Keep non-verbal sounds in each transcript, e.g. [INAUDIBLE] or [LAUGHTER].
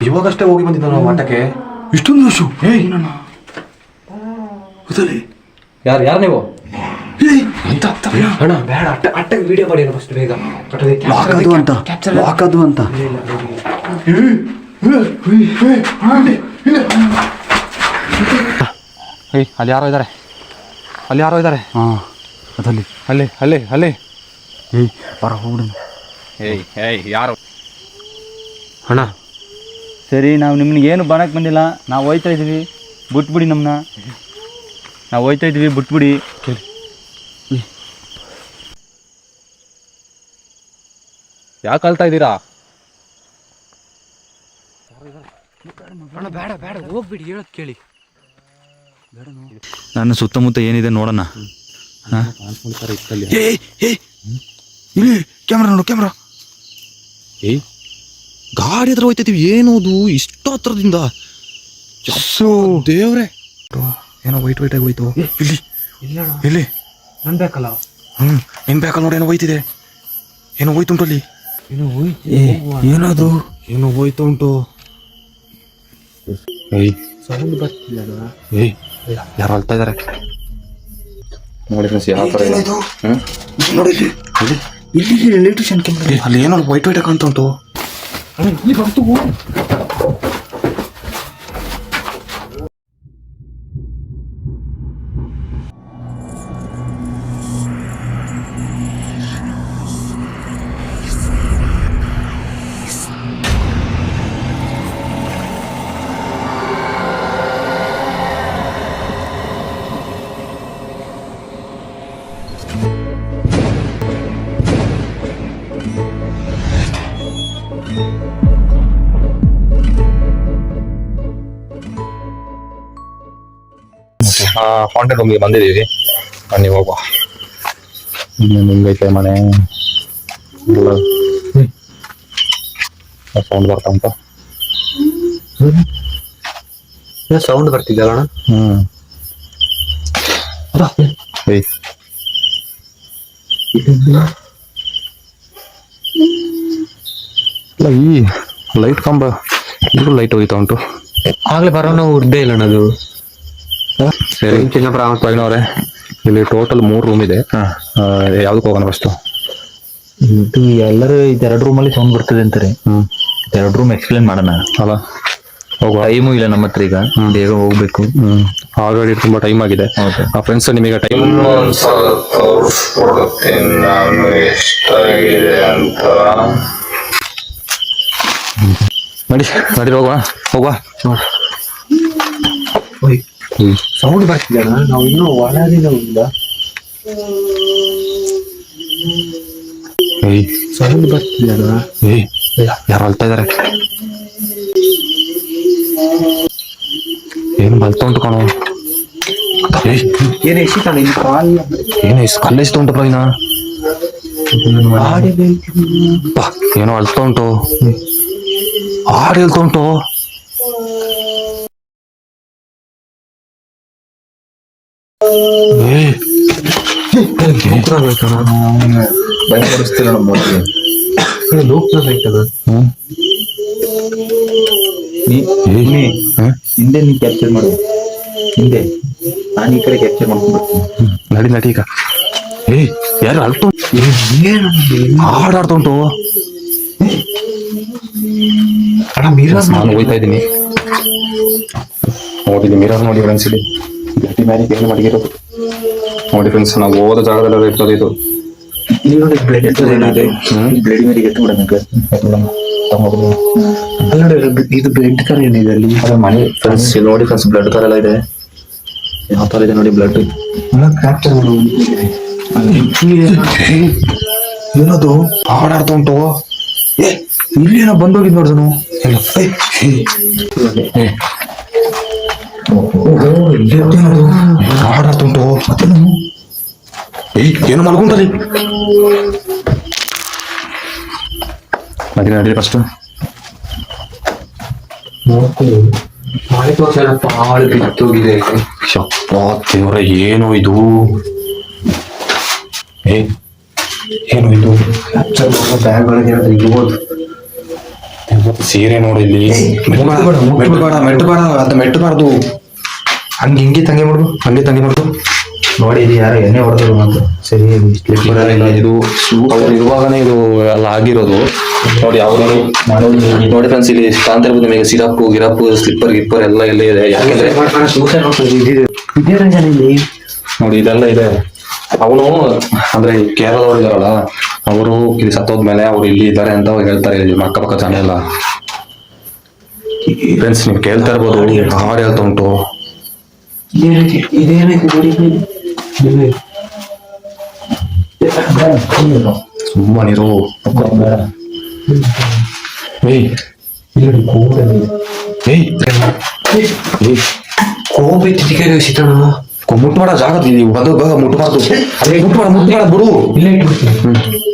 ಇವಾಗಷ್ಟೇ ಹೋಗಿ ಬಂದಿದ್ದ ನಾವು ಮಠಕ್ಕೆ ಇಷ್ಟೊಂದು ವರ್ಷ? ಗೊತ್ತಲ್ಲಿ? ಯಾರು ಯಾರು ನೀವು? ಏಯ್. ಅಂತ ಆಗ್ತವೆ ಅಣ್ಣ ಬೇಡ ಅಟ್ಟ ಅಟ್ಟಗೆ ವಿಡಿಯೋ ಮಾಡಿ ಫಸ್ಟ್ ಬೇಗ. ಅದು ಅಂತ ಏಯ್ ಅಲ್ಲಿ ಯಾರೋ ಇದ್ದಾರೆ ಅಲ್ಲಿ ಯಾರೋ ಇದ್ದಾರೆ ಹಾ ಅದಲ್ಲಿ. ಅಲ್ಲಿ ಅಲ್ಲಿ ಅಲ್ಲಿ. ಏಯ್ ಬರ ಹೋಗ್ಬಿಡು. ಏಯ್ ಏಯ್ ಯಾರು? ಅಣ್ಣ ಸರಿ ನಾವು ನಿಮ್ಗೆ ಏನು ಬರಕ್ಕೆ ಬಂದಿಲ್ಲ. ನಾವು ಹೋಯ್ತಾ ಇದ್ದೀವಿ ಬಿಟ್ಬಿಡಿ ನಮ್ಮನ್ನ ನಾವು ಹೋಯ್ತಾ ಇದೀವಿ ಬಿಟ್ಬಿಡಿ. ಯಾಕೆ ಅಳ್ತಾ ಇದ್ದೀರಾ? ನನ್ನ ಸುತ್ತಮುತ್ತ ಏನಿದೆ ನೋಡೋಣ. ಕ್ಯಾಮ್ರಾ ನೋಡು ಕ್ಯಾಮ್ರಾ. ಏಯ್ ಗಾಡಿ ಹತ್ರ ಏನು ಏನೋದು ಇಷ್ಟು ಹತ್ರದಿಂದ ಸೊ ದೇವ್ರೆ ಏನೋ ವೈಟ್ ವೈಟ್ ಆಗಿ ಹೋಯ್ತು ಇಲ್ಲಿ ಇಲ್ಲಿ ನನ್ ಬೇಕಲ್ಲ ಹ್ಮ್ ನಿನ್ ಬೇಕಲ್ಲ ನೋಡಿ ಏನೋ ಹೋಯ್ತಿದೆ ಏನೋ ಹೋಯ್ತು ಉಂಟು ಅಲ್ಲಿ ಏನದು ಏನೋ ಹೋಯ್ತು ಉಂಟು ಏಯ್ ಸೌಂಡ್ ಬರ್ತಿಲ್ಲ ಏಯ್ ಯಾರು ಅಳ್ತಾ ಇದಾರೆ ನೋಡಿ ಫ್ರೆಂಡ್ಸ್ ಯಾವ ಥರ ಇದೆ ಹ್ಮ್? ನೋಡಿ ಇಲ್ಲಿ ಇಲ್ಲಿ ಇಲ್ಲಿ ಎಲೆಕ್ಟ್ರಿಷಿಯನ್ ಏ, ಅಲ್ಲಿ ಏನೋ ವೈಟ್ ವೈಟ್ ಕಾಣ್ತಾ ಉಂಟು ಇಲ್ಲಿ ಬಂತು ಫಾಂಟೇನ್ ರೂಮ್ಗೆ ಬಂದಿದ್ದೀವಿ. ಬನ್ನಿ ಹೋಗುವ. ಹಿಂಗೈತೆ ಮನೆ. ಸೌಂಡ್ ಬರ್ತಾ ಉಂಟು? ಸೌಂಡ್ ಬರ್ತಿದ್ದಲ್ಲ ಅಣ್ಣ? ಹ್ಮ್. ಏಯ್ ಇಲ್ಲ ಈ ಲೈಟ್ ಕಂಬ ಇಲ್ಲೂ ಲೈಟ್ ಹೋಯ್ತಾ ಉಂಟು. ಆಗ್ಲೇ ಬರೋಣ ಉಡ್ಡೇ ಇಲ್ಲ ಅದು. ಸರಿ. ಪ್ರವೀಣವ್ರೆ ಇಲ್ಲಿ ಟೋಟಲ್ ಮೂರು ರೂಮ್ ಇದೆ. ಯಾವ್ದಕ್ಕೆ ಹೋಗೋಣ ಫಸ್ಟು ಇದು ಎಲ್ಲರೂ ಇದೆರಡು ರೂಮಲ್ಲಿ ಸೌಂಡ್ ಬರ್ತದೆ ಅಂತಾರೆ. ಹ್ಮ್. ಎರಡು ರೂಮ್ ಎಕ್ಸ್ಪ್ಲೇನ್ ಮಾಡೋಣ. ಅಲ್ಲ ಹೋಗುವ. ಟೈಮು ಇಲ್ಲ ನಮ್ಮ ಹತ್ರ ಈಗ. ಬೇಗ ಹೋಗ್ಬೇಕು. ಆಲ್ರೆಡಿ ತುಂಬಾ ಟೈಮ್ ಆಗಿದೆ. ಆ ಫ್ರೆಂಡ್ಸ್ ನಿಮಗೆ ಟೈಮ್ ನಡಿ ನಡಿ ಹೋಗುವ ಹೋಗುವ. ಸೌಂಡ್ ಬರ್ತಿದ್ದಾನ ನಾವು ಇನ್ನೂ ಒಳಗಿನ ಇಲ್ಲ ಏಯ್. ಸೌಂಡ್ ಬರ್ತಿದ್ದಾನ ಯಾರು ಅಳ್ತಾ ಇದಾರೆ? ಏನು ಬಲ್ತಾ ಉಂಟು ಕಣ? ಏನ್ ಏನು ಎಷ್ಟಿಲ್ಲ ಇಲ್ಲಿ ಕಾಲ್ ಏನು ಎಷ್ಟು ಉಂಟು ಪ್ರವೀಣ ಬಾ, ಏನೋ ಅಳ್ತಾ ಉಂಟು. ಹಾಡು ಹೇಳ್ತಾ ಉಂಟು. ಏಯ್ ಭಯಪಡಿಸ್ತಿಲ್ಲ ನಮ್ಮ ನೀ ಹ್ಮ್? ಹಿಂದೆ ನೀ ಕ್ಯಾಪ್ಚರ್ ಮಾಡು ಹಿಂದೆ ನಾನು ಈ ಕಡೆ ಕ್ಯಾಪ್ಚರ್ ಮಾಡ್ಕೊಂಡು ನಡಿ ನಡಿ ಈಗ ಏಯ್ ಯಾರು ಅಲ್ತು ಹಾಡಾಡ್ತಾ ಉಂಟು ಅಣ್ಣ ಮೀರಾಸ್ ನಾನು ಹೋಯ್ತಾ ಇದ್ದೀನಿ ನೋಡಿ ಮೀರಾಸ್ ನೋಡಿ ಇಲ್ಲಿ ಗಟ್ಟಿ ಮೇಲೆ ಏನು ಮಡಗಿರೋದು ನೋಡಿ ಫ್ರೆಂಡ್ಸ್ ನಾವು ಹೋದ ಜಾಗದಲ್ಲೆಲ್ಲ ಇರ್ತದೆ ಇದು. ಇಲ್ಲಿ ನೋಡಿ ಬ್ಲಡ್ ಏನಿದೆ ಹ್ಮ್. ಬ್ಲಡ್ ಮೇಲೆ ಎತ್ತು ಬಿಡೋಣ ಇದು ಬ್ಲಡ್ ತರ ಏನಿದೆ ಅಲ್ಲಿ? ಮನೆ ಫ್ರೆಂಡ್ಸ್ ನೋಡಿ ಫ್ರೆಂಡ್ಸ್ ಬ್ಲಡ್ ತರ ಎಲ್ಲ ಇದೆ. ಯಾವ ತರ ಇದೆ ನೋಡಿ ಬ್ಲಡ್ ಏನದು? ಆಡಾಡ್ತಾ ಉಂಟು. ಏ ಇಲ್ಲಿ ಏನೋ ಬಂದೋಗಿದ್ ನೋಡಿದನು. ಹಾಡಾಡ್ತಾ ಉಂಟು ಏಯ್ ಏನು ಮಲ್ಕೊಂಡಲ್ಲಿ ನಡಿ ನಡಿ ಫಸ್ಟ್ ಮಳೆ ತೋರ್ಸಲ್ಲ ಪಾಳು ಬಿತ್ತೋಗಿದೆ ಶಪ್ಪ ದೇವ್ರ ಏನು ಇದು ಏ ಏನು ಇದು ಕ್ಯಾಪ್ಚರ್ ಮಾಡೋ ಬ್ಯಾಗ್ ಒಳಗೆ ಏನಾದ್ರು ಇರ್ಬೋದು ಮತ್ತೆ ಸೀರೆ ನೋಡಿ ಇಲ್ಲಿ ಮೆಟ್ಟಬೇಡ ಮೆಟ್ಟಬೇಡ ಅಂತ ಮೆಟ್ಟಬಾರ್ದು ಹಂಗೆ ಹಿಂಗೆ ತಂಗಿ ಮಾಡು ಹಂಗೆ ತಂಗಿ ಮಾಡು ನೋಡಿ ಇದು ಯಾರು ಎಣ್ಣೆ ಹೊಡೆದ್ರು ಅಂತ ಸರಿ ಸ್ಲಿಪ್ಪರ್ ಇಲ್ಲ, ಇದು ಅವ್ರು ಇರುವಾಗನೇ ಇದು ಎಲ್ಲ ಆಗಿರೋದು. ನೋಡಿ ಅವರು ನೋಡಿ ಫ್ರೆಂಡ್ಸ್ ಇಲ್ಲಿ ಕಾಣ್ತಾ ಇರ್ಬೋದು ನಿಮಗೆ. ಸಿರಪ್ಪು ಗಿರಪ್ಪು ಸ್ಲಿಪ್ಪರ್ ಗಿಪ್ಪರ್ ಎಲ್ಲ ಎಲ್ಲ ಇದೆ. ಯಾಕೆಂದ್ರೆ ನೋಡಿ ಇದೆಲ್ಲ ಇದೆ. ಅವನು ಅಂದ್ರೆ ಕೇರಳ ಇದಾರಲ್ಲ ಅವರು ಇಲ್ಲಿ ಸತ್ತೋದ್ಮೇಲೆ ಅವ್ರು ಇಲ್ಲಿ ಇದ್ದಾರೆ ಅಂತ ಹೇಳ್ತಾರೆ ಇಲ್ಲಿ ಅಕ್ಕಪಕ್ಕ ಜನ ಎಲ್ಲ. ಫ್ರೆಂಡ್ಸ್ ನೀವು ಕೇಳ್ತಾ ಇರ್ಬೋದು ಹಾಡು ಹೇಳ್ತಾ ಉಂಟು. ಸುಮ್ಮನಿರು ಏಯ್. ಏಯ್. ಏಯ್. ಕೋಬಿಟ್ಟಿಗೆ ಸಿಟ್ಟಣ ಮುಟ್ಮಾಡ ಜಾಗ ಮುಟ್ಟಬಾರ್ದು ಬಂದು ಬೇಗ ಮುಟ್ಬಾರ್ದು. ಅದೇ ಮುಟ್ಮಾಡ ಮುಟ್ಮಾಡ ಬಿಡು. ಇಲ್ಲೇ ಇಟ್ಬಿಡ್ತೀನಿ.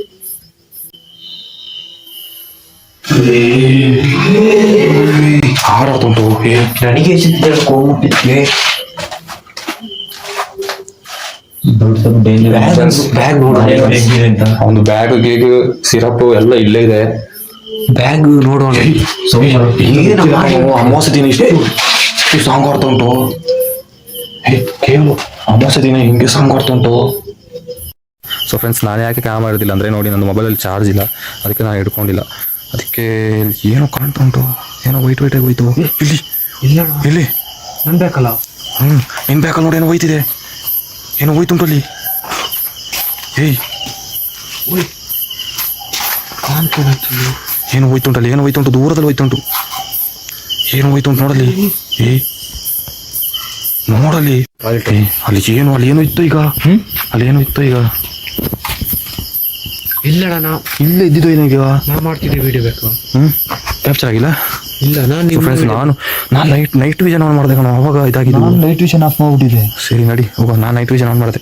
ಹಾರಾಡ್ತುಂಟು ಏ ನನಗೆ ಚಿತ್ರ ಕೋಬಿಟ್ಟಿಗೆ ಬ್ಯಾಗ್ ನೋಡು ಒಂದು ಬ್ಯಾಗ್ ಗೀಗ್ ಸಿರಪ್ ಎಲ್ಲ ಇಲ್ಲೇ ಇದೆ ಬ್ಯಾಗ್ ನೋಡೋಣ ಅಮಾವಾಸ್ಯ ದಿನ ಇಷ್ಟು ಸಾಂಗ್ ಆಡ್ತಾ ಉಂಟು ಕೇಳು ಅಮಾವಾಸ್ಯ ದಿನ ಹಿಂಗೆ ಸಾಂಗ್ ಆಡ್ತಾ ಉಂಟು ಸೊ ಫ್ರೆಂಡ್ಸ್ ನಾನು ಯಾಕೆ ಕ್ಯಾಮ್ ಮಾಡೋದಿಲ್ಲ ಅಂದರೆ ನೋಡಿ ನನ್ನ ಮೊಬೈಲಲ್ಲಿ ಚಾರ್ಜ್ ಇಲ್ಲ. ಅದಕ್ಕೆ ನಾನು ಹಿಡ್ಕೊಂಡಿಲ್ಲ. ಅದಕ್ಕೆ ಏನೋ ಕಾಣ್ತಾ ಉಂಟು. ಏನೋ ವೈಟ್ ವೈಟ್ ಆಗಿ ಹೋಯ್ತು ಇಲ್ಲಿ. ಇಲ್ಲ ಇಲ್ಲಿ. ನನ್ ಬೇಕಲ್ಲ? ಹ್ಞೂ ನಿನ್ ಬೇಕಲ್ಲ ನೋಡಿ ಏನೋ ಹೋಯ್ತಿದೆ. ಏನೋ ಹೋಯ್ತುಂಟು ಅಲ್ಲಿ. ಏಯ್. ಏನು ಹೋಯ್ತುಂಟಲ್ಲಿ ಏನು ಹೋಯ್ತುಂಟು. ದೂರದಲ್ಲಿ ಹೋಯ್ತುಂಟು. ಏನು ಹೋಯ್ತುಂಟು ನೋಡಲ್ಲಿ. ಏಯ್ ನೋಡಲ್ಲಿ. ಅಲ್ಲಿ ಏನು ಅಲ್ಲಿ ಏನು ಇತ್ತು ಈಗ. ಹ್ಮ್ ಅಲ್ಲಿ ಏನು ಇತ್ತು ಈಗ. ಇಲ್ಲಣ್ಣ ನಾ ಇಲ್ಲೇ ಇದ್ದಿದ್ದು ಏನು ಈಗ ನಾ ಮಾಡ್ತಿದ್ದೆ ವಿಡಿಯೋ ಬೇಕು. ಹ್ಮ್? ಕ್ಯಾಪ್ಚರ್ ಆಗಿಲ್ಲ ಇಲ್ಲ ನಾನು ನಿಮ್ಮ ಫ್ರೆಂಡ್ಸ್ ನಾನು ನಾನು ನೈಟ್ ನೈಟ್ ವಿಷನ್ ಆನ್ ಮಾಡಿದೆ ಕಣ ಅವಾಗ ಇದಾಗಿದೆ ನಾನು ನೈಟ್ ವಿಷನ್ ಆಫ್ ಮಾಡಿಬಿಟ್ಟಿದೆ ಸರಿ ನಡಿ. ಹೋಗ ನಾನು ನೈಟ್ ವಿಷನ್ ಆನ್ ಮಾಡಿದೆ.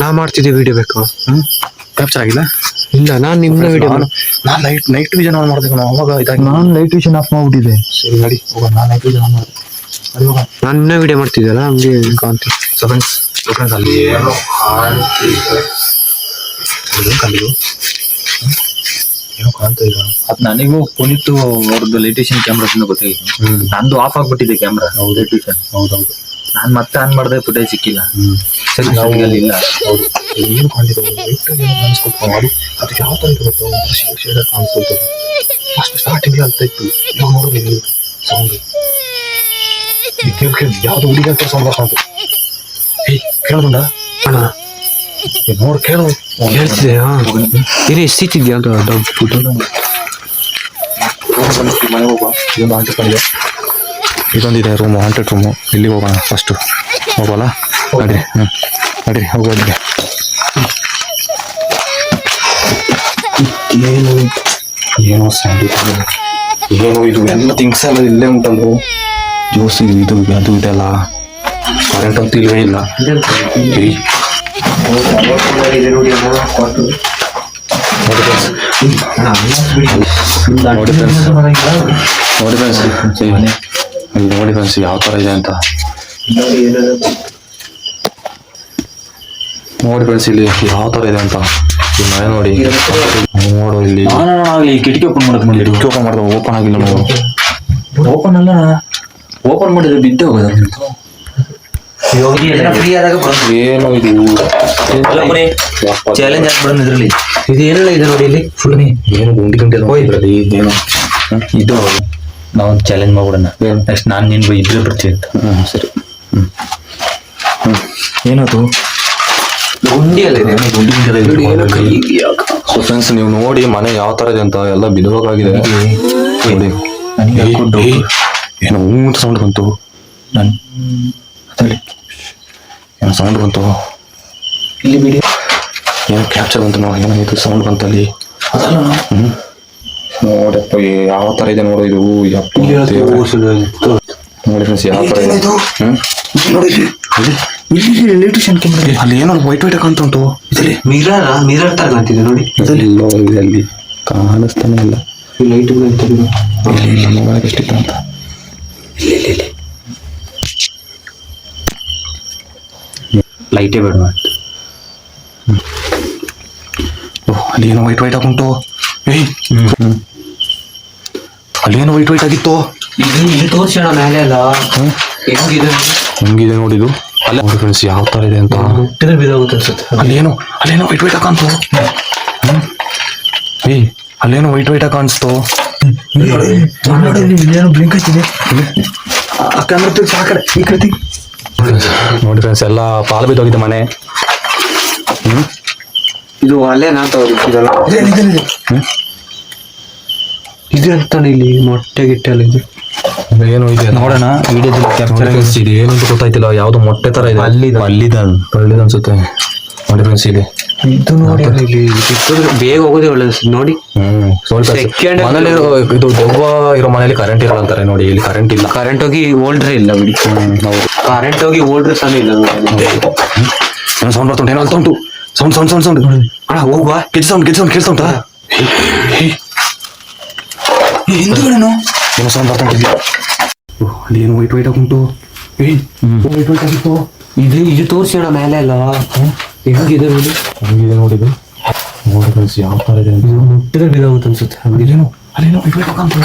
ನಾ ಮಾಡ್ತಿದ್ದೆ ವಿಡಿಯೋ ಬೇಕು. ಹ್ಮ್? ಕ್ಯಾಪ್ಚರ್ ಆಗಿಲ್ಲ ಇಲ್ಲ ನಾನು ನಿಮ್ಮ ವಿಡಿಯೋ ನಾನು ನಾನು ನೈಟ್ ನೈಟ್ ವಿಷನ್ ಆನ್ ಮಾಡಿದೆ ಕಣ ಅವಾಗ ಇದಾಗಿ ನಾನು ನೈಟ್ ವಿಷನ್ ಆಫ್ ಮಾಡಿಬಿಟ್ಟಿದೆ ಸರಿ ನಡಿ. ಹೋಗ ನಾನು ನೈಟ್ ವಿಷನ್ ಆನ್ ಮಾಡಿದೆ. ನಾನು ಇನ್ನೂ ವಿಡಿಯೋ ಮಾಡ್ತಿದ್ದಲ್ಲ ಹಂಗೆ ಕಾಣ್ತಿ ಸೊ ಫ್ರೆಂಡ್ಸ್ ಸೊ ಫ್ರೆಂಡ್ಸ್ ಅಲ್ಲಿ ಏನೋ ಏನು ಕಾಣ್ತಾ ಇಲ್ಲ ಅದ್ ನನಗೂ ಪುನೀತ್ ಅವ್ರದ್ದು ಲೈಟೇಷನ್ ಕ್ಯಾಮ್ರಾ ಗೊತ್ತಾಗಿತ್ತು ನಂದು ಆಫ್ ಆಗ್ಬಿಟ್ಟಿದೆ ಕ್ಯಾಮ್ರಾ ಲೈಟ್ ಹೌದು ಹೌದೌದು. ನಾನ್ ಮತ್ತೆ ಆನ್ ಮಾಡಿದೆ ಫುಟೇಜ್ ಸಿಕ್ಕಿಲ್ಲ. ಸರಿ ನಾವು ಇಲ್ಲ ಹೌದು. ಏನು ಕಾಣ್ತಿದೆ? ಲೈಟ್ ಅದು ಯಾವ ತರ ಇರುತ್ತೆ? ಶೇಡ್ ಶೇಡ್ ಕಾಣಿಸ್ಕೊಳ್ತದೆ. ಫಸ್ಟ್ ಸ್ಟಾರ್ಟಿಂಗ್ ಅಂತ ಇತ್ತು. ಇವಾಗ ನೋಡೋದು ಸೌಂಡ್ ಕೇಳಿ ಕೇಳಿ ಯಾವ್ದು ಹುಡುಗಿ ಅಂತ ಸೌಂಡ್ ಬರ್ತಾಂತು ಏಯ್ ಕೇಳೋದುಂಡ ಅಣ್ಣ ನೋಡ್ ಕೇಳು ಹೇಳ್ತಿದ್ದೆ ಹಾ ಇರಿ ಸಿಕ್ಕಿದ್ಯಾ ಅಂತ ಡೌಟ್ ಫುಡ್ ಮನೆ ಹೋಗುವ ಇದೊಂದು ಹಾಂಟೆಡ್ ಇದೆ ಇದೊಂದಿದೆ ರೂಮು ಹಾಂಟೆಡ್ ರೂಮು ಇಲ್ಲಿ ಹೋಗೋಣ ಫಸ್ಟು ಹೋಗೋಲ್ಲ ನಡ್ರಿ ಹ್ಞೂ ನಡ್ರಿ ಹೋಗೋದಿದೆ ಏನು ಏನೋ ಸೌಂಡ್ ಏನು ಇದು ಎಲ್ಲ ಥಿಂಗ್ಸ್ ಎಲ್ಲ ಇಲ್ಲೇ ಉಂಟಲ್ವ ಜ್ಯೂಸ್ ಇದು ಇದು ಅದು ಇದೆಲ್ಲ ಕರೆಂಟ್ ಅಂತೂ ಇಲ್ಲವೇ ಇಲ್ಲ ಏಯ್, ನೋಡಿ ಫ್ರೆಂಡ್ಸ್ ಯಾವ ಥರ ಇದೆ ಅಂತ ನೋಡಿ ಫ್ರೆಂಡ್ಸ್ ಇಲ್ಲಿ ಯಾವ ಥರ ಇದೆ ಅಂತ ಈ ಮನೆ ನೋಡಿ ನೋಡು ಇಲ್ಲಿ ಕಿಟಕಿ ಓಪನ್ ಮಾಡಕ್ ಕಿಟಕಿ ಓಪನ್ ಮಾಡಿದ್ರೆ ಓಪನ್ ಆಗಿಲ್ಲ ಓಪನ್ ಅಲ್ಲ ಓಪನ್ ಮಾಡಿದ್ರೆ ಬಿದ್ದು ಹೋಗೋದ ಏನು ಇದು. ಚಾಲೆಂಜ್ ಹಾಕ್ಬಿಡೋಣ ಇದ್ರಲ್ಲಿ? ಇದು ಏನಲ್ಲ ಇದು ನೋಡಿ ಇಲ್ಲಿ ಫುಲ್ ಏನು ಗುಂಡಿ ಗುಂಡಿ ಎಲ್ಲ ಇದು ಏನು? ಇದು ನಾವು ಚಾಲೆಂಜ್ ಮಾಡ್ಬಿಡೋಣ. ನೆಕ್ಸ್ಟ್ ನಾನು ನಿನ್ ಇದ್ರೆ ಬರ್ತೀವಿ ಅಂತ. ಹ್ಞೂ ಸರಿ. ಏನದು ಗುಂಡಿಯಲ್ಲ ಇದೆ? ಗುಂಡಿ ಗುಂಡಿ ಸೊ ಫ್ರೆಂಡ್ಸ್ ನೀವು ನೋಡಿ ಮನೆ ಯಾವ ತರ ಇದೆ ಅಂತ ಎಲ್ಲ ಬಿದುವಾಗಿದೆ ನೋಡಿ. ನನಗೆ ಏನೋ ಅಂತ ಸೌಂಡ್ ಬಂತು. ನಾನು ಏನೋ ಸೌಂಡ್ ಬಂತು? ಇಲ್ಲಿ ಬಿಡಿ. ಏನೋ ಕ್ಯಾಪ್ಚರ್ ಬಂತು ನೋಡಿ ಏನೋ ಇದು ಸೌಂಡ್ ಬಂತಲ್ಲಿ? ಹ್ಮ್. ನೋಡಪ್ಪ ಯಾವ ತರ ಇದೆ ನೋಡು ಇದು. ಯಪ್ಪ. ನೋಡಿ ಫ್ರೆಂಡ್ಸ್ ಯಾವ ಇದೆ. ಏ, ಅಲ್ಲಿ. ಏನೋ ವೈಟ್ ವೈಟ್ ಕಾಣ್ತಾ ಉಂಟು. ಇದರಲ್ಲಿ ಮಿರರ್ ಮಿರರ್ ತರ ಕಾಣ್ತಿದೆ ನೋಡಿ. ಎಲ್ಲೋ ಇದೆ ಅಲ್ಲಿ ಕಾಣಿಸ್ತಾನೆ ಇಲ್ಲ. ಲೈಟ್ ಇಲ್ಲಿ ಇಲ್ಲಿ ಮೊಬೈಲ್ ಎಷ್ಟಿತ್ತು ಅಂತ. ಲೈಟೇ ಬೇಡ ಓ ಅಲ್ಲಿ ಏನೋ ವೈಟ್ ವೈಟ್ ಉಂಟು ಏಯ್ ಅಲ್ಲೇನೋ ವೈಟ್ ವೈಟ್ ಆಗಿತ್ತು ಇಲ್ಲಿ ತೋರ್ಸೋಣ ಮೇಲೆ ಅಲ್ಲ ಹೆಂಗಿದೆ ಹೆಂಗಿದೆ ನೋಡಿದು ಅಲ್ಲ ನೋಡಿ ಫ್ರೆಂಡ್ಸ್ ಯಾವ ತರ ಇದೆ ಅಂತ ಮುಟ್ಟಿದ್ರೆ ಬಿದ್ದೋಗುತ್ತೆ ಅನ್ಸುತ್ತೆ ಅಲ್ಲೇನೋ ಅಲ್ಲೇನೋ ವೈಟ್ ವೈಟ್ ಕಾಣ್ತು ಏಯ್ ಅಲ್ಲೇನೋ ವೈಟ್ ವೈಟ್ ಕಾಣಿಸ್ತು ಬ್ಲಿಂಕ್ ಹಚ್ಚಿದೆ ಆ ಕಡೆ ಈ ಕಡೆ. [LAUGHS] ನೋಡಿ ಫ್ರೆಂಡ್ಸ್ ಎಲ್ಲ ಪಾಲು ಬಿದ್ದೋಗಿದೆ ಮನೆ. ಇದು ಅಲ್ಲೇ ನಾ ತಗೋದಿಲ್ಲ ಇದು ಅಂತ ಇಲ್ಲಿ ಮೊಟ್ಟೆ ಗಿಟ್ಟೆ ಅಲ್ಲ ಇದು. ಏನು ಇದೆ? ನೋಡೋಣ ವಿಡಿಯೋದಲ್ಲಿ ಕ್ಯಾಪ್ಚರ್ ಏನು ಅಂತ ಗೊತ್ತಾಯ್ತಿಲ್ಲ ಯಾವ್ದು ಮೊಟ್ಟೆ ತರ ಇದೆ. ಅಲ್ಲಿದ ಅಲ್ಲಿದೆ ಅಲ್ಲಿದೆ ಅನ್ಸುತ್ತೆ. ನೋಡಿ ಇದೆ ಇದು ನೋಡಿ ಇಲ್ಲಿ ಸಿಕ್ಕಿದ್ರೆ ಬೇಗ ಹೋಗೋದೇ ಒಳ್ಳೇದು ನೋಡಿ. ಹ್ಮ್ ನೋಡಿ friends, Second ಮನೇಲಿ ಇದು ದೆವ್ವ ಇರೋ ಮನೇಲಿ ಕರೆಂಟ್ ಇರಲ್ಲ ಅಂತಾರೆ ನೋಡಿ ಇಲ್ಲಿ ಕರೆಂಟ್ ಇಲ್ಲ. ಕರೆಂಟ್ ಹೋಗಿ ಓಲ್ಡ್ರೆ ಇಲ್ಲ ಬಿಡಿ. ಹೌದು. ಕರೆಂಟ್ ಹೋಗಿ ಓಲ್ಡ್ರೆ ಸಹ ಇಲ್ಲ ನೋಡಿ. ಸೌಂಡ್ ಬರ್ತುಂಟು ಏನೋ ಅಲ್ತಾ ಉಂಟು? Sound sound sound sound. ಅಣ್ಣ ಹೋಗುವ. ಕಿಡ್ ಸೌಂಡ್ ಕಿಡ್ ಸೌಂಡ್ ಕೇಳ್ತಾ ಉಂಟಾ ಏನು ಏನೋ ಸೌಂಡ್ ಬರ್ತಾ ಉಂಟು ಅಲ್ಲಿ ಏನು ವೈಟ್ ವೈಟ್ ಉಂಟು. ಏಯ್ ವೈಟ್ ವೈಟ್ ಆಗಿತ್ತು ಇದು ಇದು ತೋರಿಸೋಣ ಮೇಲೆ ಅಲ್ಲ ಹೆಂಗಿದೆ ನೋಡಿ? ಹಂಗಿದೆ ನೋಡಿದು ನೋಡಿ ಫ್ರೆಂಡ್ಸ್ ಯಾವ ತರ ಇದೆ ಅಂತ. ಮುಟ್ಟಿದ್ರೆ ಬಿದ್ದೋಗುತ್ತೆ ಅನ್ಸುತ್ತೆ. ಹಂಗಿದೇನು ಅಲ್ಲೇನೋ ವೈಟ್ ವೈಟ್ ಕಾಣಿಸ್ತು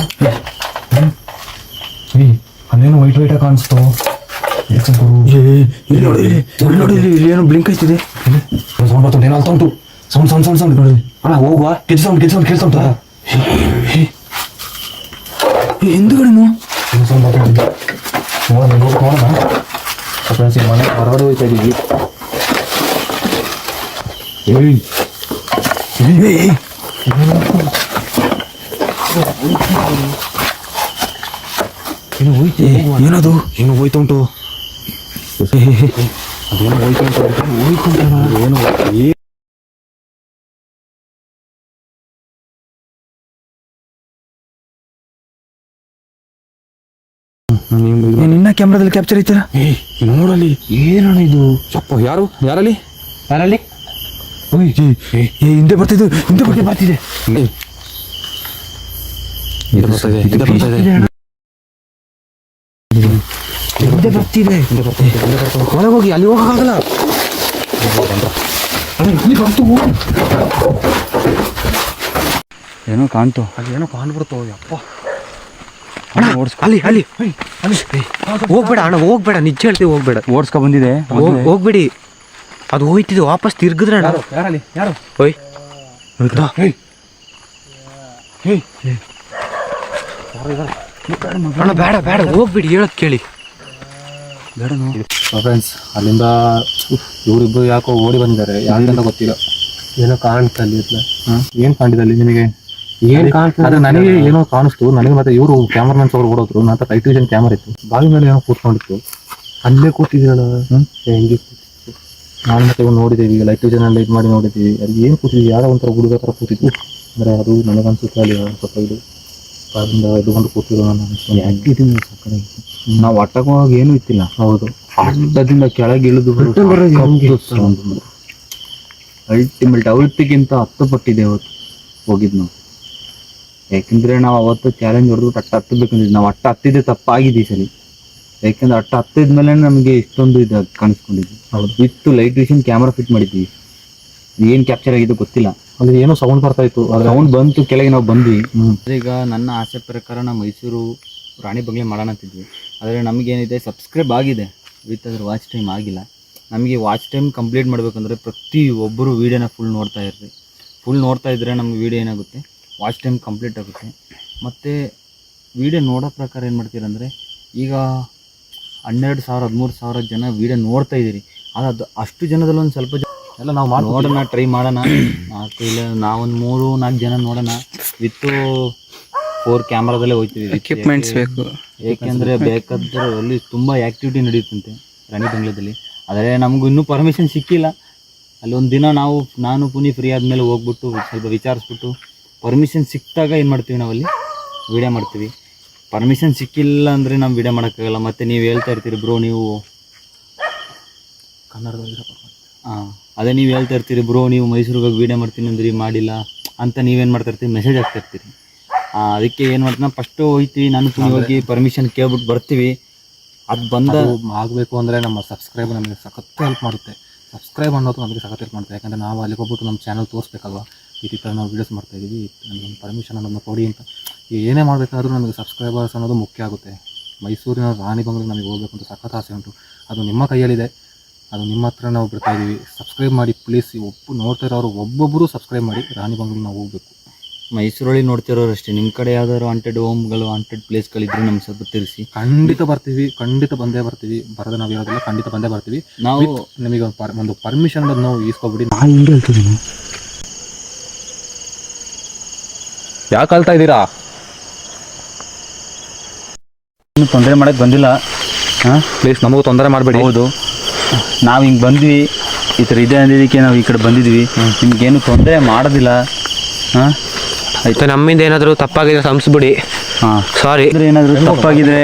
ಏಯ್ ಅಲ್ಲೇನೋ ವೈಟ್ ವೈಟ್ ಕಾಣಿಸ್ತು. ಏನೋ ಬ್ಲಿಂಕ್ ಐತಿದೆ ಸೌಂಡ್ ಬರ್ತುಂಟು ಏನೋ ಅಲ್ತಾ ಉಂಟು ಸೌಂಡ್ ಸೌಂಡ್ ಸೌಂಡ್ ಸೌಂಡ್ ನೋಡಿ ಅಣ್ಣ ಹೋಗುವ. ಸೌಂಡ್ ಸೌಂಡ್ ಕೇಳ್ತಾ ಉಂಟಾ ಹಿಂದುಗಡೆನು? ಏನು ಸೌಂಡ್ ಬರ್ತಾ ಉಂಟು. ನೋಡೋಣ ನೋಡಿ ನೋಡೋಣ. ಫ್ರೆಂಡ್ಸ್ ಈ ಮನೆ ಹೊರಗಡೆ ಹೋಗ್ತಾ ಇದೀವಿ ಏಯ್ ಏನದು ಏನು ಹೋಯ್ತು ಉಂಟು ಅದೇನು ಹೋಯ್ತು ಉಂಟು ಹೋಯ್ತು ಏನು ಹೋಯ್ತು ನಿನ್ನ ಕ್ಯಾಮ್ರಾದಲ್ಲಿ ಕ್ಯಾಪ್ಚರ್ ಐತಲ್ಲ ನೋಡಲಿ ಏನಣ್ಣ ಇದು ಚಪ್ಪ ಯಾರು ಯಾರಲ್ಲಿ ಯಾರಲ್ಲಿ ಹಿಂದೆ ಬರ್ತಿದ್ದು ಹಿಂದೆ ಬಗ್ಗೆ ಬರ್ತಿದೆ. ಹಿಂದೆ ಬರ್ತಿದೆ ಒಳಗೆ ಹೋಗಿ ಅಲ್ಲಿ ಹೋಗಕ್ಕಾಗಲ್ಲ. ಇಲ್ಲಿ ಬಂತು ಏನೋ ಕಾಣ್ತು. ಅಲ್ಲಿ ಏನೋ ಕಾಣ್ಬಿಡ್ತು ಯಪ್ಪ. ಅಣ್ಣ ಅಲ್ಲಿ ಅಲ್ಲಿ ಹೋಗ್ಬೇಡ ಅಣ್ಣ ಹೋಗ್ಬೇಡ ನಿಜ ಹೇಳ್ತೀವಿ ಹೋಗ್ಬೇಡ. ಓಡಿಸ್ಕೊ ಬಂದಿದೆ. ಹೋಗ್- ಹೋಗ್ಬೇಡಿ. ಅದು ಹೋಯ್ತಿದೆ ವಾಪಸ್ ತಿರ್ಗಿದ್ರೆ ಯಾರಲ್ಲಿ? ಯಾರು? ಓಯ್? ಅಣ್ಣ ಬೇಡ ಬೇಡ ಹೋಗ್ಬಿಡಿ ಹೇಳಕ್ ಕೇಳಿ. ಫ್ರೆಂಡ್ಸ್ ಅಲ್ಲಿಂದ ಇವರಿಬ್ರು ಯಾಕೋ ಓಡಿ ಬಂದಿದ್ದಾರೆ ಯಾರಿಂದ ಗೊತ್ತಿಲ್ಲ. ಏನೋ ಕಾಣ್ತಲ್ಲಿ ಅಲ್ಲಿ ಏನ್ ಕಾಣಿದೆ ಅಲ್ಲಿ ನಿಮಗೆ ಏನ್ ಕಾಣ್ತದೆ ಅದು ನನಗೆ ಏನೋ ಕಾಣಿಸ್ತು. ನನಗೆ ಮತ್ತೆ ಇವರು ಕ್ಯಾಮರಾಮನ್ಸ್ ಅವ್ರು ಓಡೋದ್ರು ನನ್ನ ವಿಷನ್ ಕ್ಯಾಮರಾ ಇತ್ತು? ಬಾವಿ ಮೇಲೆ ಏನೋ ಕೂತ್ಕೊಂಡಿತ್ತು. ಅಲ್ಲೇ ಕೂತಿದ್ದೀರಣ್ಣ ಹ್ಮ್? ನಾನು ಮತ್ತೆ ಇವ್ನು ನೋಡಿದ್ದೀವಿ ಈಗ ಲೈಟ್ ಜನ ಎಲ್ಲ ಇದು ಮಾಡಿ ನೋಡಿದ್ದೀವಿ ಅಲ್ಲಿ ಏನು ಕೂತಿದ್ವಿ ಯಾರೋ ಒಂಥರ ಹುಡುಗ ಥರ ಕೂತಿದ್ವಿ. ಅಂದರೆ ಅದು ನನಗನ್ಸುತ್ತೆ ಅಲ್ಲಿ ಒಂದ್ ಸ್ವಲ್ಪ ಇದು ಕಾರಿಂದ ಇದುಕೊಂಡು ಕೂತಿರೋ ನಾನು ನಾವು ಅಟ್ಟಕೋವಾಗ ಏನು ಇತ್ತಿಲ್ಲ. ಹೌದು. ಅಡ್ಡದಿಂದ ಕೆಳಗೆ ಇಳಿದು ಅಲ್ಟಿಮೇಟ್ ಅವತ್ತಿಗಿಂತ ಹತ್ತು ಪಟ್ಟಿದೆ ಅವತ್ತು ಹೋಗಿದ್ ನಾವು ಯಾಕಂದ್ರೆ ನಾವು ಅವತ್ತು ಚಾಲೆಂಜ್ ಹೊಡೆದು ಅಟ್ಟ ಹತ್ತಬೇಕಂದ್ರೆ ನಾವು ಅಟ್ಟ ಹತ್ತಿದ್ದೆ ತಪ್ಪಾಗಿದೆ ಸರಿ ಯಾಕಂದ್ರೆ ಅಟ್ಟ ಹತ್ತಿದ್ಮೇಲೆ ನಮಗೆ ಇಷ್ಟೊಂದು ಇದು ಕಾಣಿಸ್ಕೊಂಡಿದ್ವಿ ಹೌದು. ಇತ್ತು ಲೈಟ್ ವಿಷನ್ ಕ್ಯಾಮ್ರಾ ಫಿಟ್ ಮಾಡಿದ್ವಿ. ಏನ್ ಕ್ಯಾಪ್ಚರ್ ಆಗಿದೆ ಗೊತ್ತಿಲ್ಲ. ಅಲ್ಲಿ ಏನೋ ಸೌಂಡ್ ಬರ್ತಾ ಇತ್ತು ಆದ್ರೆ ಸೌಂಡ್ ಬಂತು ಕೆಳಗೆ ನಾವು ಬಂದ್ವಿ. ಈಗ ನನ್ನ ಆಸೆ ಪ್ರಕಾರ ನಾವು ಮೈಸೂರು ರಾಣಿ ಬಂಗ್ಲೆ ಮಾಡೋಣ ಅಂತಿದ್ವಿ. ಆದರೆ ನಮಗೇನಿದೆ ಸಬ್ಸ್ಕ್ರೈಬ್ ಆಗಿದೆ. ವಿತ್ ಅದ್ರ ವಾಚ್ ಟೈಮ್ ಆಗಿಲ್ಲ. ನಮಗೆ ವಾಚ್ ಟೈಮ್ ಕಂಪ್ಲೀಟ್ ಮಾಡಬೇಕಂದ್ರೆ ಪ್ರತಿ ಒಬ್ಬರು ವೀಡಿಯೋನ ಫುಲ್ ನೋಡ್ತಾ ಇರ್ರಿ. ಫುಲ್ ನೋಡ್ತಾ ಇದ್ದರೆ ನಮ್ಗೆ ವೀಡಿಯೋ ಏನಾಗುತ್ತೆ? ವಾಚ್ ಟೈಮ್ ಕಂಪ್ಲೀಟ್ ಆಗುತ್ತೆ. ಮತ್ತು ವೀಡಿಯೋ ನೋಡೋ ಪ್ರಕಾರ ಏನು ಮಾಡ್ತೀರಂದರೆ ಈಗ ಹನ್ನೆರಡು ಸಾವಿರ ಹದಿಮೂರು ಸಾವಿರ ಜನ ವೀಡಿಯೋ ನೋಡ್ತಾ ಇದ್ದೀರಿ. ಅದು ಅದು ಅಷ್ಟು ಜನದಲ್ಲಿ ಒಂದು ಸ್ವಲ್ಪ ಜನ ಎಲ್ಲ ನಾವು ಮಾಡಿ ನೋಡೋಣ ಟ್ರೈ ಮಾಡೋಣ. ನಾಲ್ಕು ಇಲ್ಲ ನಾವೊಂದು ಮೂರು ನಾಲ್ಕು ಜನ ನೋಡೋಣ. ವಿತ್ತು ಫೋರ್ ಕ್ಯಾಮ್ರಾದಲ್ಲೇ ಹೋಗ್ತೀವಿ. ಎಕ್ವಿಪ್ಮೆಂಟ್ಸ್ ಬೇಕು. ಏಕೆಂದರೆ ಬೇಕಾದ್ರೆ ಅಲ್ಲಿ ತುಂಬ ಆ್ಯಕ್ಟಿವಿಟಿ ನಡೆಯುತ್ತಂತೆ ರಣಿ ಬಂಗ್ಲದಲ್ಲಿ ಆದರೆ ನಮಗೂ ಇನ್ನೂ ಪರ್ಮಿಷನ್ ಸಿಕ್ಕಿಲ್ಲ. ಅಲ್ಲಿ ಒಂದು ದಿನ ನಾವು ನಾನು ಪುನಿ ಫ್ರೀ ಆದಮೇಲೆ ಹೋಗ್ಬಿಟ್ಟು ಸ್ವಲ್ಪ ವಿಚಾರಿಸ್ಬಿಟ್ಟು ಪರ್ಮಿಷನ್ ಸಿಕ್ಕಿದಾಗ ಏನು ಮಾಡ್ತೀವಿ ನಾವಲ್ಲಿ? ವೀಡಿಯೋ ಮಾಡ್ತೀವಿ. ಪರ್ಮಿಷನ್ ಸಿಕ್ಕಿಲ್ಲ ಅಂದರೆ ನಾವು ವಿಡಿಯೋ ಮಾಡೋಕ್ಕಾಗಲ್ಲ. ಮತ್ತು ನೀವು ಹೇಳ್ತಾ ಇರ್ತೀರಿ ಬ್ರೋ ನೀವು ಹಾಂ ಅದೇ ನೀವು ಹೇಳ್ತಾ ಇರ್ತೀರಿ ಬ್ರೋ ನೀವು ಮೈಸೂರಿಗೆ ಹೋಗಿ ವೀಡಿಯೋ ಮಾಡ್ತೀನಿ ಅಂದ್ರಿ ಮಾಡಿಲ್ಲ ಅಂತ ನೀವೇನು ಮಾಡ್ತಾ ಇರ್ತೀರಿ ಮೆಸೇಜ್ ಹಾಕ್ತಾ ಇರ್ತೀರಿ. ಆ, ಅದಕ್ಕೆ ಏನು ಮಾಡ್ತೀನಿ ಫಸ್ಟು ಹೋಗ್ತೀವಿ ನಾನು ತುಂಬ ಹೋಗಿ ಪರ್ಮಿಷನ್ ಕೇಳ್ಬಿಟ್ಟು ಬರ್ತೀವಿ. ಅದು ಬಂದ ಆಗಬೇಕು ಅಂದರೆ ನಮ್ಮ ಸಬ್ಸ್ಕ್ರೈಬ್ ನಮಗೆ ಸಖತ್ತು ಹೆಲ್ಪ್ ಮಾಡುತ್ತೆ. ಸಬ್ಸ್ಕ್ರೈಬ್ ಅನ್ನೋದು ನಮಗೆ ಸಖತ್ ಹೆಲ್ಪ್ ಮಾಡುತ್ತೆ. ಯಾಕಂದರೆ ನಾವು ಅಲ್ಲಿಗೆ ಹೋಗ್ಬಿಟ್ಟು ನಮ್ಮ ಚಾನಲ್ ತೋರಿಸ್ಬೇಕಲ್ವಾ? ಈ ರೀತಿ ನಾವು ವೀಡಿಯೋಸ್ ಮಾಡ್ತಾ ಇದ್ದೀವಿ ನನಗೊಂದು ಪರ್ಮಿಷನ್ ಅನ್ನೋದನ್ನ ಕೊಡಿ ಅಂತ. ಏನೇ ಮಾಡಬೇಕಾದ್ರೂ ನಮಗೆ ಸಬ್ಸ್ಕ್ರೈಬರ್ಸ್ ಅನ್ನೋದು ಮುಖ್ಯ ಆಗುತ್ತೆ. ಮೈಸೂರಿನ ರಾಣಿ ಬಂಗ್ಲಿಗೆ ನಮಗೆ ಹೋಗ್ಬೇಕು ಅಂತ ಸಖತ್ ಆಸೆ ಉಂಟು. ಅದು ನಿಮ್ಮ ಕೈಯಲ್ಲಿದೆ. ಅದು ನಿಮ್ಮ ಹತ್ರ ನಾವು ಬಿಡ್ತಾ ಇದ್ದೀವಿ ಸಬ್ಸ್ಕ್ರೈಬ್ ಮಾಡಿ ಪ್ಲೀಸ್ ಒಬ್ಬ ನೋಡ್ತಾ ಇರೋರು ಒಬ್ಬೊಬ್ಬರು ಸಬ್ಸ್ಕ್ರೈಬ್ ಮಾಡಿ ರಾಣಿ ಬಂಗ್ಲಿಗೆ ನಾವು ಹೋಗಬೇಕು. ಮೈಸೂರಲ್ಲಿ ನೋಡ್ತಿರೋರು ಅಷ್ಟೇ ನಿಮ್ಮ ಕಡೆ ಯಾವ್ದಾದ್ರು ಹಾಂಟೆಡ್ ಹೋಮ್ಗಳು ಹಾಂಟೆಡ್ ಪ್ಲೇಸ್ಗಳಿದ್ರೆ ನಮ್ಗೆ ಸ್ವಲ್ಪ ತಿಳಿಸಿ. ಖಂಡಿತ ಬರ್ತೀವಿ. ಖಂಡಿತ ಬಂದೇ ಬರ್ತೀವಿ. ಬರೋದು ನಾವು ಇರೋದಿಲ್ಲ. ಖಂಡಿತ ಬಂದೇ ಬರ್ತೀವಿ. ನಾವು ನಿಮಗೆ ಒಂದು ಪರ್ ಒಂದು ಪರ್ಮಿಷನ್ ನಾವು ಈಸ್ಕೊಬಿಡಿ. ನಾನು ಹೇಳ್ತಿದ್ದೀನಿ ಯಾಕೆ ಅಳ್ತಾ ಇದ್ದೀರಾ? ತೊಂದರೆ ಮಾಡಕ್ಕೆ ಬಂದಿಲ್ಲ. ಹಾಂ? ಪ್ಲೀಸ್ ನಮಗೂ ತೊಂದರೆ ಮಾಡಬೇಡಿ. ಹೌದು. ನಾವು ಹಿಂಗೆ ಬಂದ್ವಿ. ಈ ಥರ ಇದೆ ಅಂದಿದ್ದಕ್ಕೆ ನಾವು ಈ ಕಡೆ ಬಂದಿದ್ವಿ. ನಿಮ್ಗೇನು ತೊಂದರೆ ಮಾಡೋದಿಲ್ಲ. ಹಾಂ? ಆಯಿತು ನಮ್ಮಿಂದ ಏನಾದರೂ ತಪ್ಪಾಗಿದ್ರೆ ಸಂಸ್ಬಿಡಿ. ಹಾಂ. ಸಾರಿ ಏನಾದರೂ ತಪ್ಪಾಗಿದ್ರೆ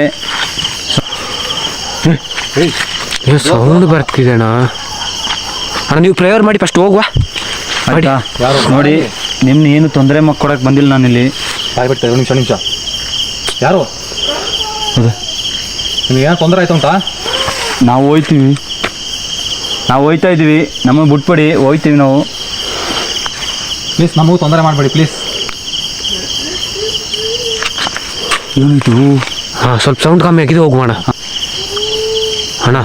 ಏನು ಸೌಂಡ್ ಬರ್ತಿದೆ ಅಣ್ಣ. ನೀವು ಪ್ರೇಯರ್ ಮಾಡಿ ಫಸ್ಟ್ ಹೋಗುವ. ನೋಡಿ. ನಿಮ್ನ ಏನು ತೊಂದರೆ ಕೊಡಕ್ಕೆ ಬಂದಿಲ್ಲ ನಾನು ಇಲ್ಲಿ ಆಗ್ಬಿಡ್ತಾ ಒಂದು ನಿಮಿಷ ನಿಮಿಷ. ಯಾರು? ನಿಮ್ಗೆ ಏನೋ ತೊಂದರೆ ಆಯ್ತು ಅಂತ ನಾವು ಹೋಯ್ತೀವಿ. ನಾವು ಹೋಯ್ತಾ ಇದ್ದೀವಿ. ನಮಗೆ ಬಿಟ್ಬಿಡಿ ಹೋಯ್ತೀವಿ ನಾವು. ಪ್ಲೀಸ್ ನಮಗೂ ತೊಂದರೆ ಮಾಡಬೇಡಿ ಪ್ಲೀಸ್. ಹಾಂ ಸ್ವಲ್ಪ ಸೌಂಡ್ ಕಮ್ಮಿ ಆಗಿದೆ ಹೋಗುವಣ ಅಣ್ಣ.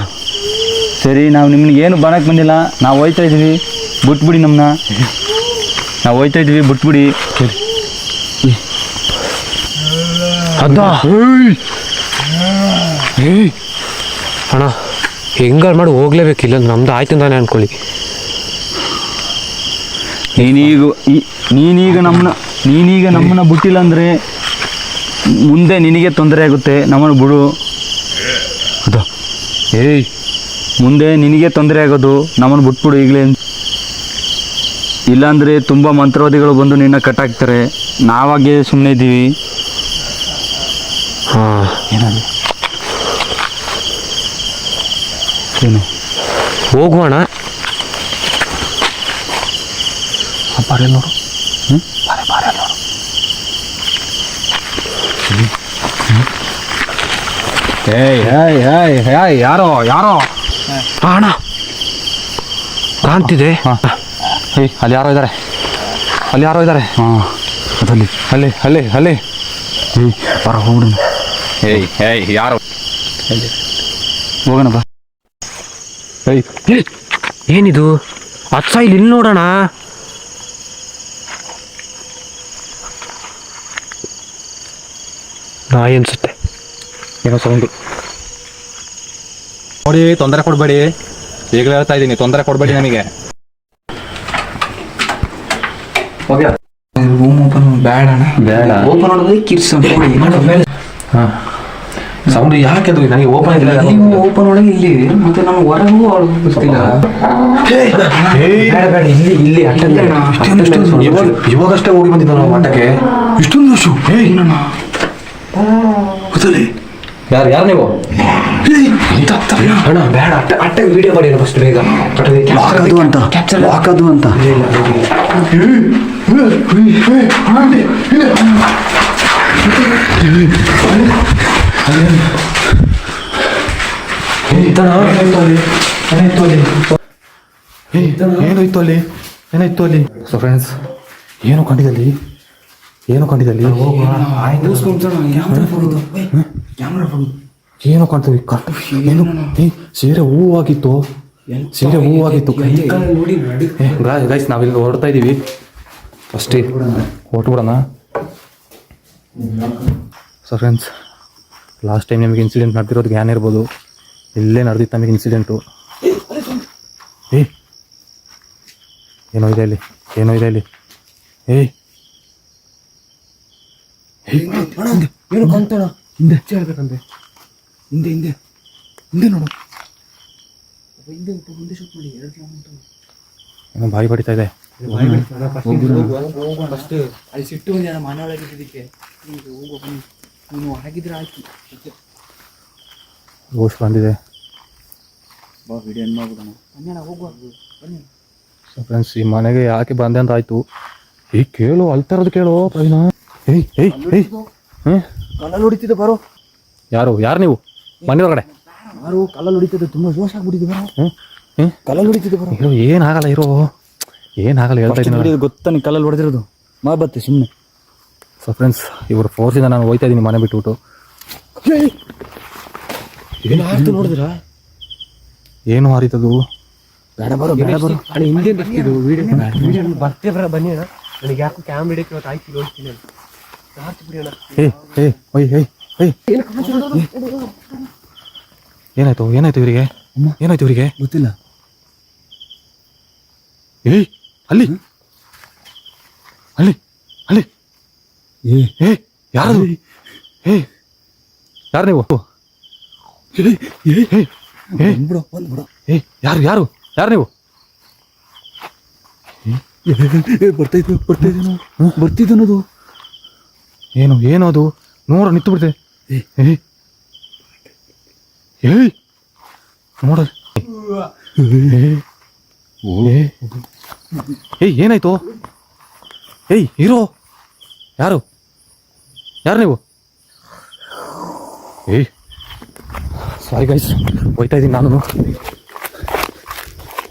ಸರಿ ನಾವು ನಿಮ್ಗೆ ಏನು ಬರಕ್ಕೆ ಬಂದಿಲ್ಲ. ನಾವು ಹೋಯ್ತಾ ಇದ್ದೀವಿ. ಬಿಟ್ಬಿಡಿ ನಮ್ಮನ್ನ ನಾವು ಹೋಯ್ತಾ ಇದ್ವಿ ಬಿಟ್ಬಿಡಿ. ಅದ ಅಣ್ಣ ಹೆಂಗಾರು ಮಾಡಿ ಹೋಗ್ಲೇಬೇಕು ಇಲ್ಲ ನಮ್ದು ಆಯ್ತು ಅಂತಾನೆ ಅನ್ಕೊಳ್ಳಿ. ನೀನೀಗ ಈ- ನೀನೀಗ ನಮ್ಮನ್ನ ನೀನೀಗ ನಮ್ಮನ್ನ ಬಿಟ್ಟಿಲ್ಲ ಅಂದರೆ ಮುಂದೆ ನಿನಗೆ ತೊಂದರೆ ಆಗುತ್ತೆ. ನಮ್ಮನ್ನು ಬಿಡು. ಅದ ಏಯ್ ಮುಂದೆ ನಿನಗೆ ತೊಂದರೆ ಆಗೋದು. ನಮ್ಮನ್ನು ಬಿಟ್ಬಿಡು ಈಗಲೇ ಇಲ್ಲಾಂದರೆ ತುಂಬ ಮಂತ್ರವಾದಿಗಳು ಬಂದು ನಿನ್ನ ಕಟ್ಟಾಕ್ತಾರೆ. ನಾವಾಗೆ ಸುಮ್ಮನೆ ಇದ್ದೀವಿ. ಹಾಂ. ಏನದು ಏನು? ಹೋಗುವಣ ಬಾರೆ ನೋಡು. ಏಯ್ ಏಯ್ ಏಯ್ ಏಯ್ ಯಾರೋ ಯಾರೋ? ಅಣ್ಣ. ಕಾಣ್ತಿದೆ. ಏಯ್ ಅಲ್ಲಿ ಯಾರೋ ಇದ್ದಾರೆ ಅಲ್ಲಿ ಯಾರೋ ಇದ್ದಾರೆ ಹಾಂ ಅಲ್ಲಿ ಅಲ್ಲಿ ಅಲ್ಲಿ ಅಲ್ಲಿ. ಏಯ್ ಬರ ಹೋಗಿ ಏಯ್ ಏಯ್ ಯಾರು. ಹೋಗೋಣ ಬಾ. ಏಯ್ ಏ, ಏನಿದು? ಅಚ್ಚ ಇಲ್ಲಿ ಇಲ್ಲಿ ನೋಡೋಣ. ನಾಯಿ ಅನ್ಸುತ್ತೆ. ಏನೋ ಸೌಂಡು. ನೋಡಿ ತೊಂದರೆ ಕೊಡಬೇಡಿ. ಈಗಲೇ ಹೇಳ್ತಾ ಇದ್ದೀನಿ ತೊಂದರೆ ಕೊಡಬೇಡಿ ನನಗೆ ರೂಮ್ ಓಪನ್ ಬೇಡ. ಅಣ್ಣ ಬೇಡ ಓಪನ್ ಮಾಡೋದು ಕಿರ್ಸ್ ಸೌಂಡ್ ಯಾಕೆ ಅದು? ನನಗೆ ಓಪನ್ ಇಲ್ಲ ಓಪನ್ ಒಳಗೆ ಇಲ್ಲಿ ಮತ್ತೆ ನಮ್ಗೆ ಹೊರಗೂ ಒಳಗೂ ಗೊತ್ತಿಲ್ಲ. ಬೇಡ ಬೇಡ. ಇಲ್ಲಿ ಇಲ್ಲಿ ಅಟ್ಟಲ್ಲಿ ಇವಾಗ ಇವಾಗಷ್ಟೇ ಹೋಗಿ ಬಂದಿದ್ದ ನಾವು ಮಠಕ್ಕೆ ಇಷ್ಟೊಂದು ವರ್ಷ ಗೊತ್ತಲ್ಲಿ ಯಾರು ಯಾರು ನೀವು? ಅಣ್ಣ ಬೇಡ ಅಟ್ಟ ಅಟ್ಟಗೆ ವಿಡಿಯೋ ಮಾಡಿ ಫಸ್ಟ್ ಬೇಗ. ಹಾಕೋದು ಅಂತ. ಹಾಕದು ಅಂತ. ಏನಾಯ್ತು ಅಲ್ಲಿ? ಏನಾಯ್ತು ಅಲ್ಲಿ? ಸೊ ಫ್ರೆಂಡ್ಸ್ ಏನು ಕಂಡಿದಲ್ಲಿ? ಏನು ಕಂಡಿದಲ್ಲಿ? ಏನು ಕಾಣ್ತದೆ ಕಟ್ಟು ಏನು? ಏ ಸೀರೆ ಹೂವಾಗಿತ್ತು. ಸೀರೆ ಹೂವಾಗಿತ್ತು. ಗೈಸ್ ನಾವಿಲ್ಲಿ ಹೊರಡ್ತಾ ಇದ್ದೀವಿ ಫಸ್ಟ್ ಹೊರಟ್ಬಿಡೋಣ. ಸೊ ಫ್ರೆಂಡ್ಸ್ ಲಾಸ್ಟ್ ಟೈಮ್ ನಿಮಗೆ ಇನ್ಸಿಡೆಂಟ್ ನಡೆದಿರೋದು ಗ್ಯಾನ್ ಇರ್ಬೋದು. ಇಲ್ಲೇ ನಡೆದಿತ್ತು ನಮಗೆ ಇನ್ಸಿಡೆಂಟು ಏ ಏನೋ ಇದೆ ಅಲ್ಲಿ ಏನೋ ಇದೆ ಅಲ್ಲಿ ಏಯ್ ಏನು ಹಿಂದೆ. ಹೇಳ್ಬೇಕಂತೆ ಹಿಂದೆ ಹಿಂದೆ. ಹಿಂದೆ ನೋಡು. ಹಿಂದೆ ಮುಂದೆ ಶೂಟ್ ಮಾಡಿ ಎರಡು ಏನೋ ಬಾಯಿ ಬಡಿತಾ ಇದೆ. ಅಲ್ಲಿ ಸಿಟ್ಟು ನಾನು ಮನೆ ಒಳಗಿದ್ದಕ್ಕೆ ಹೋಗೋ ಬನ್ನಿ. ನೀನು ಆಗಿದ್ರೆ ಹಾಕಿ ರೋಷ್ ಬಂದಿದೆ. ಬಾ ವಿಡಿಯೋ ಏನು ಮಾಡ್ಬಿಡೋಣ. ಬನ್ನಿ ನಾ ಹೋಗುವ. ಬನ್ನಿ. ಸೊ ಫ್ರೆಂಡ್ಸ್ ಈ ಮನೆಗೆ ಯಾಕೆ ಬಂದೆ ಅಂತ ಆಯ್ತು. ಏಯ್ ಕೇಳು ಅಲ್ತಾರದು ಕೇಳು ಪ್ರವೀಣ. ಏಯ್ ಏಯ್ ಏಯ್. ಹ್ಞೂ ಮನೇಲಿ ಹೊಡಿತಿದ್ದೆ ಬರೋ. ಯಾರು ಯಾರು ನೀವು? ಮನೆ ಒಳಗಡೆ. ಯಾರು ಕಲ್ಲಲ್ಲಿ ಹೊಡಿತಿದ್ದೆ ತುಂಬ ಜೋಶ್ ಆಗ್ಬಿಟ್ಟಿದೆ ಬರೋ ಹ್ಞೂ ಕಲ್ಲಲ್ಲಿ ಹೊಡಿತಿದ್ದೆ ಬರೋ ಇರೋ ಏನಾಗಲ್ಲ ಇರೋ ಏನಾಗಲ್ಲ ಹೇಳ್ತಾ ಇದ್ದೀನಿ ಗೊತ್ತಾ ನೀ ಕಲ್ಲಲ್ಲಿ ಹೊಡೆದಿರೋದು. ಮಾ ಬತ್ತೆ ಸುಮ್ಮನೆ ಸೊ ಫ್ರೆಂಡ್ಸ್ ಇವ್ರ ಫೋರ್ಸಿಂದ ನಾನು ಹೋಯ್ತಾ ಇದ್ದೀನಿ ಮನೆ ಬಿಟ್ಬಿಟ್ಟು. ಏನು ಹಾರಿತದು? ಬೇಡ ಬರೋ ಬೇಡ ಬರೋ. ಅಣ್ಣ ಹಿಂದೆ ಬರ್ತಿದ್ದು ವಿಡಿಯೋ ವಿಡಿಯೋ ಬರ್ತೇ ಬರ ಬನ್ನಿ ಅಣ್ಣ ನನಗೆ ಯಾಕೋ ಕ್ಯಾಮ್ ಹಿಡಿಯೋಕೆ ಇವತ್ತು ಆಯ್ತು ಹೋಗ್ತೀನಿ ಅಣ್ಣ. ಸಾಕು ಬಿಡಿ ಅಣ್ಣ ಏ ಏ ಒಯ್ ಏಯ್ ಏಯ್ ಏನಾಯ್ತು? ಏನಾಯ್ತು ಇವರಿಗೆ? ಏನಾಯ್ತು ಇವರಿಗೆ? ಗೊತ್ತಿಲ್ಲ. ಏಯ್ ಅಲ್ಲಿ. ಅಲ್ಲಿ ಅಲ್ಲಿ. ಏ. ಏ ಯಾರು ಏ ಯಾರು ನೀವು? ಏಯ್ ಯಾರು ಯಾರು? ಯಾರು ನೀವು? ಬರ್ತಾ ಬರ್ತೈತೆ ಬರ್ತೈತೆ ಬರ್ತಿದ್ದು ಅನ್ನೋದು. ಏನು ಏನೋ ಅದು? ನೋಡ ನಿಂತು ಬಿಡ್ತೆ ಏಯ್ ನೋಡ ಏಯ್, ಏನಾಯ್ತು? ಏಯ್ ಹೀರೋ ಯಾರು? ಯಾರು ನೀವು? ಏಯ್. ಸಾರಿ ಗೈಸ್ ಹೋಯ್ತಾ ಇದ್ದೀನಿ ನಾನು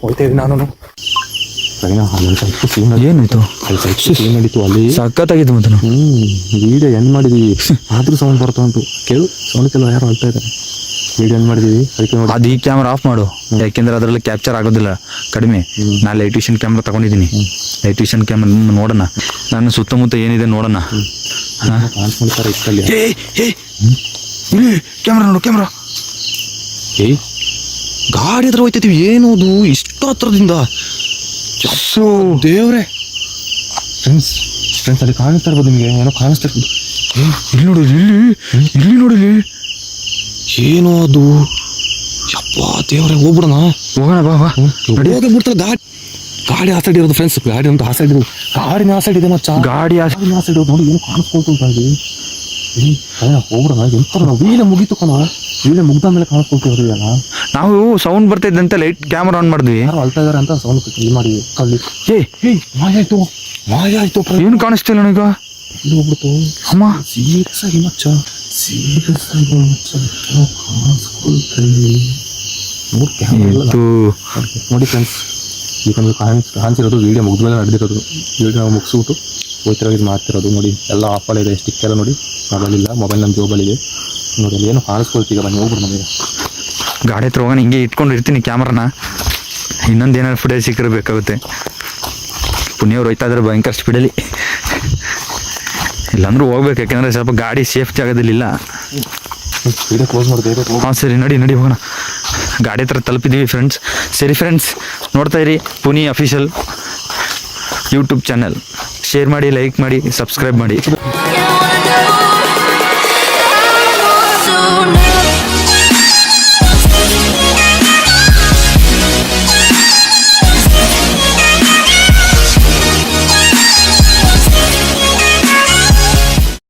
ಹೋಯ್ತಾ ಇದ್ದೀನಿ ನಾನು ಏನಾಯ್ತು? ಏನ್ ನಡೀತು ಅಲ್ಲಿ ಸಖತ್ತಾಗಿತ್ತು ಮತ್ತೆ ಹ್ಮ್ ವಿಡಿಯೋ ಎಂಡ್ ಮಾಡಿದೀವಿ. ಆದ್ರೂ ಸೌಂಡ್ ಬರ್ತಾ ಉಂಟು. ಕೇಳು ಸೌಂಡ್ ಕೆಲವು ಯಾರು ಆಗ್ತಾ ಇದ್ದಾರೆ. ವಿಡಿಯೋ ಎಂಡ್ ಮಾಡಿದೀವಿ ಅದಕ್ಕೆ ಅದು ಈ ಕ್ಯಾಮ್ರಾ ಆಫ್ ಮಾಡು. ಯಾಕೆಂದ್ರೆ ಅದರಲ್ಲಿ ಕ್ಯಾಪ್ಚರ್ ಆಗೋದಿಲ್ಲ. ಕಡಿಮೆ. ನಾ ಲೈಟ್ ವಿಷನ್ ಕ್ಯಾಮ್ರಾ ತಗೊಂಡಿದ್ದೀನಿ ಲೈಟ್ ವಿಷನ್ ಕ್ಯಾಮ್ರಾ ನೋಡೋಣ. ನಾನು ಸುತ್ತಮುತ್ತ ಏನಿದೆ ನೋಡೋಣ. ಕ್ಯಾಮ್ರಾ ನೋಡು ಕ್ಯಾಮ್ರಾ ಏಯ್. ಗಾಡಿ ಹತ್ರ ಹೋಯ್ತಿದೀವಿ ಏನೋದು ಇಷ್ಟು ಹತ್ರದಿಂದ. ದೇವ್ರೆ. ಫ್ರೆಂಡ್ಸ್ ಫ್ರೆಂಡ್ಸ್ ಅಲ್ಲಿ ಕಾಣಿಸ್ತಾ ಇರ್ಬೋದು ನಿಮಗೆ ಏನೋ ಕಾಣಿಸ್ತಾ ಇರ್ಬೋದು. ಇಲ್ಲಿ ನೋಡಿ ಇಲ್ಲಿ ಇಲ್ಲಿ ನೋಡಿ ಇಲ್ಲಿ. ಏನೋ ಅದು. ಯಪ್ಪ ದೇವ್ರೆ ಹೋಗ್ಬಿಡೋಣ. ಹೋಗೋಣ ಬಾ ಬಾ. ಹೋಗಿ ಬಿಡ್ತಾರೆ ಗಾಡಿ ಗಾಡಿ ಆ ಸೈಡ್ ಇರೋದು ಫ್ರೆಂಡ್ಸ್ ಗಾಡಿ ಅಂತ ಆ ಸೈಡ್ ಇರೋದು. ಗಾಡಿನ ಆ ಸೈಡ್ ಇದೆ ಮಚ್ಚ. ಗಾಡಿ ಆ- ಸೈಡ್ ಆ ಸೈಡ್ ಇರೋದು ನೋಡಿ ಏನು ಕಾಣಿಸ್ಕೊಳ್ತು ಗಾಡಿ ಹೋಗ್ಬಿಡೋಣ ಎಂತ ನಾವು ವೀಲೆ ಮುಗೀತು ಕಣ. ವೀಲೆ ಮುಗ್ದ ಮೇಲೆ ಕಾಣಿಸ್ಕೊಳ್ತೀವಿ ಅಲ್ಲ ನಾವು ಸೌಂಡ್ ಬರ್ತಿದ್ದೆ ಅಂತ ಲೈಟ್ ಕ್ಯಾಮ್ರಾ ಆನ್ ಮಾಡಿದ್ವಿ ಅಂತ ಸೌಂಡ್ ಇದು ಮಾಡಿ ಏ ಏಯ್ ಮಾಯ ಆಯ್ತು ಮಾಯ ಆಯ್ತು ಏನು ಕಾಣಿಸ್ತಿಲ್ಲ ನನಗ? ಇದು ಹೋಗ್ಬಿಡ್ತು. ಅಮ್ಮ. ಸೀರಿಯಸ್ ಆಗಿ ಮಚ್ಚ ಸೀರಿಯಸ್ ಆಗಿ ಮಚ್ಚ. ಏನೋ ಕಾಣಿಸ್ಕೊಳ್ತೀವಿ ಮೂರು ಕ್ಯಾಮ್ರಾ ಇದು ನೋಡಿ ಫ್ರೆಂಡ್ಸ್ ಈಗ ಕಾಣಿಸ್ ಕಾಣಿಸಿರೋದು ವೀಡಿಯೋ ಮುಗಿದ ಮೇಲೆ ನಡೆದಿರೋದು. ವೀಡಿಯೋ ನಾವು ಮುಗಿಸ್ಬಿಟ್ಟು ಹೋಯ್ತಿರೋ ಇದು ಮಾಡ್ತಿರೋದು. ನೋಡಿ ಎಲ್ಲ ಆಫಲ್ಲಿ ಇದೆ ಸ್ಟಿಕ್ ಎಲ್ಲ ನೋಡಿ. ಮೊಬೈಲ್ ಇಲ್ಲ ಮೊಬೈಲ್ ನಮ್ಮ ಜೋಬಲ್ಲಿದೆ ನೋಡಿ ಅಲ್ಲಿ ಏನು ಕಾಣಿಸ್ಕೊಳ್ತೀಗ ಬನ್ನಿ ಹೋಗ್ಬಿಡು ನಮಗೆ ಗಾಡಿ ಹತ್ರ ಹೋಗೋಣ ಹಿಂಗೆ ಇಟ್ಕೊಂಡು ಇರ್ತೀನಿ ಕ್ಯಾಮ್ರಾನ. ಇನ್ನೊಂದು ಏನಾದ್ರು ಫುಟೇಜ್ ಸಿಕ್ಕಿರಬೇಕಾಗುತ್ತೆ ಪುಣ್ಯವ್ರು ಹೋಯ್ತಾ ಇದ್ರೆ ಭಯಂಕರ ಸ್ಪೀಡಲ್ಲಿ ಇಲ್ಲಾಂದ್ರೂ ಹೋಗ್ಬೇಕು ಯಾಕೆಂದ್ರೆ ಸ್ವಲ್ಪ ಗಾಡಿ ಸೇಫ್ ಜಾಗದಲ್ಲಿ ಇಲ್ಲ. ಹಾಂ ಸರಿ ನಡಿ ನಡಿ ಹೋಗೋಣ. ಗಾಡಿ ಹತ್ರ ತಲುಪಿದ್ದೀವಿ ಫ್ರೆಂಡ್ಸ್ ಸರಿ ಫ್ರೆಂಡ್ಸ್ ನೋಡ್ತಾ ಇರಿ Puni official YouTube channel share ಮಾಡಿ ಲೈಕ್ ಮಾಡಿ ಸಬ್ಸ್ಕ್ರೈಬ್ ಮಾಡಿ.